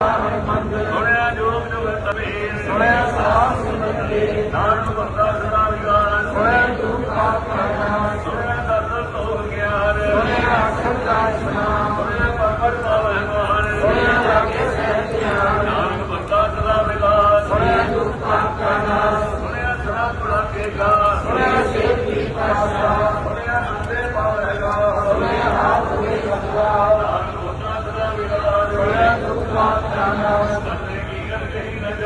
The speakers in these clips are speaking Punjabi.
ਸੁਣਿਆ ਜੋਗ ਜੁਗ ਤਬੀਰ ਸੁਣਿਆ ਸਾਧ ਸੁਣਨ ਕੇ ਨਾਨਕ ਬੰਦਾ ਸਦਾ ਵਿਗਾਨ ਸੁਣਿਆ ਦੁਖ ਪਾਪ ਕਰਨਾ ਸੁਣਿਆ ਦਰਦ ਤੋਹ ਗਿਆਨ ਸੁਣਿਆ ਅਖਰ ਦਾ ਸੁਨਾਮ ਸੁਣਿਆ ਪਰਮਤ ਪਾਵਨ ਮਾਨ ਸੁਣਿਆ ਜਾਗੇ ਸਹਿਤਿਆਨ ਨਾਨਕ ਬੰਦਾ ਸਦਾ ਵਿਗਾਨ ਸੁਣਿਆ ਦੁਖ ਪਾਪ ਕਰਨਾ ਸੁਣਿਆ ਸਦਾ ਪੁਰਾ ਕੇ ਗਾ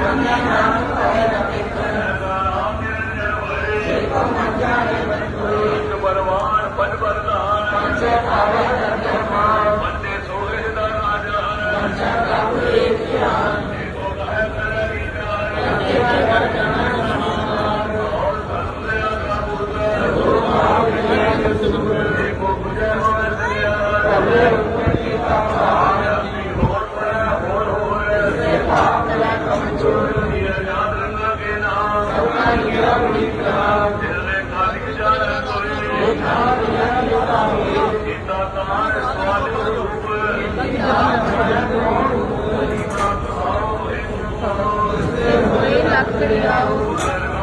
Amen. Hare